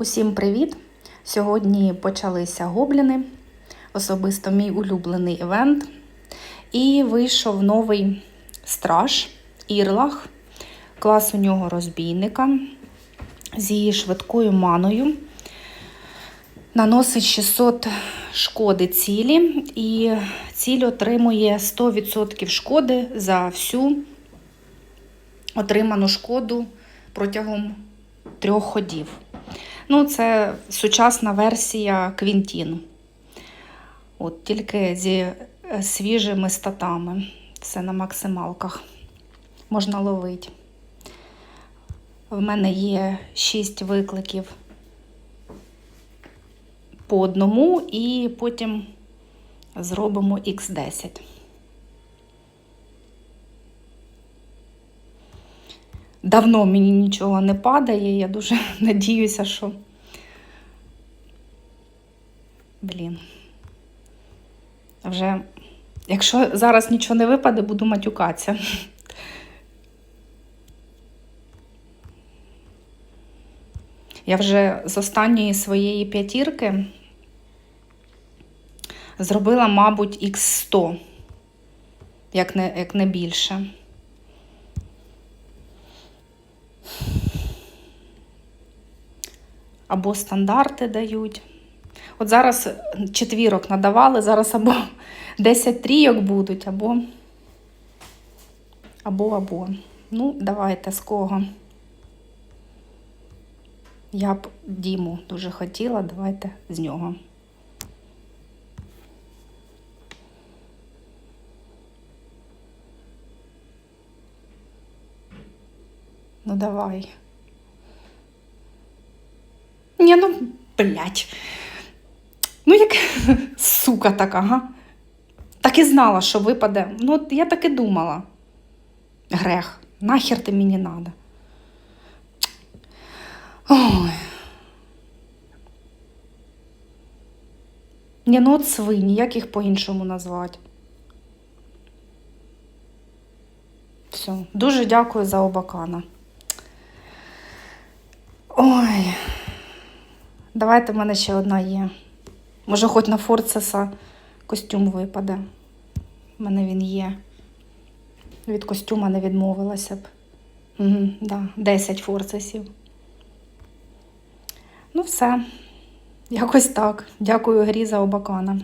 Усім привіт! Сьогодні почалися гобліни, особисто мій улюблений івент. І вийшов новий страж Ірлах. Клас у нього розбійника з швидкою маною. Наносить 600 шкоди цілі, і ціль отримує 100% шкоди за всю отриману шкоду протягом трьох ходів. Ну, це сучасна версія Квінтін. От тільки зі е, свіжими статами. Все на максималках. Можна ловити. В мене є 6 викликів по одному, і потім зробимо Х10. Давно мені нічого не падає, я дуже надіюся, що. Блін. Вже, якщо зараз нічого не випаде, буду матюкатися. Я вже з останньої своєї п'ятірки зробила, мабуть, Х100, як не, як не більше. Або стандарти дають. От зараз четвірок надавали, зараз або 10 трійок будуть, або або або. Ну, давайте з кого. Я б Діму дуже хотіла, давайте з нього. Ну, давай. Ні, ну, блядь. Ну, як сука така, га? Так і знала, що випаде. Ну, от я так і думала. Грех, нахер ти мені надо. Ой. Ні, ну от свині, як їх по-іншому назвати? Все, дуже дякую за обакана. Ой. Давайте в мене ще одна є. Може, хоч на Форцеса костюм випаде. У мене він є. Від костюма не відмовилася б. Угу, да, 10 форцесів. Ну, все. Якось так. Дякую грі за обакана.